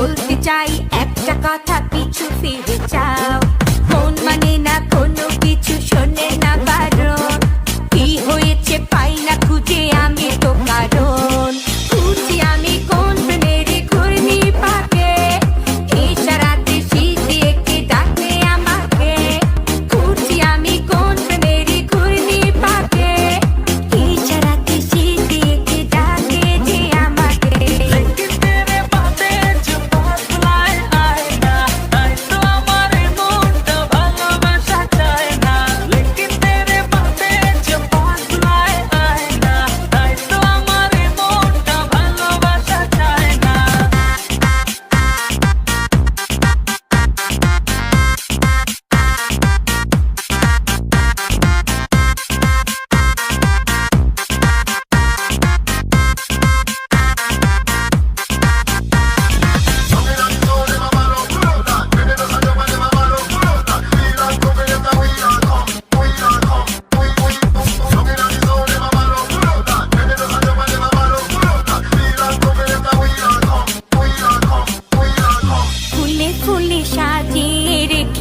বলতে চাই, একটা কথা পিছু ফিরে চাও। মন মানে না কোনো কিছু, শোনে না বারণ কি হয়েছে পাই না খুঁজে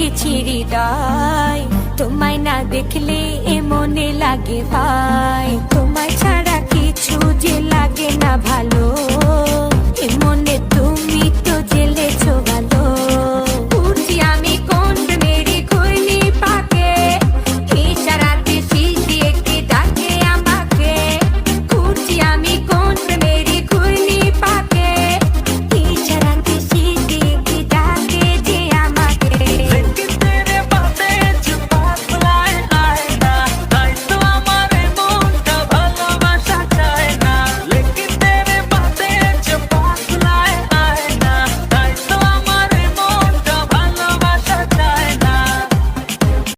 রেখেছি হৃদয়। তোমায় না দেখলে এ মনে লাগে ভাই। তোমায় ছাড়া কিছু যে লাগে না ভালো।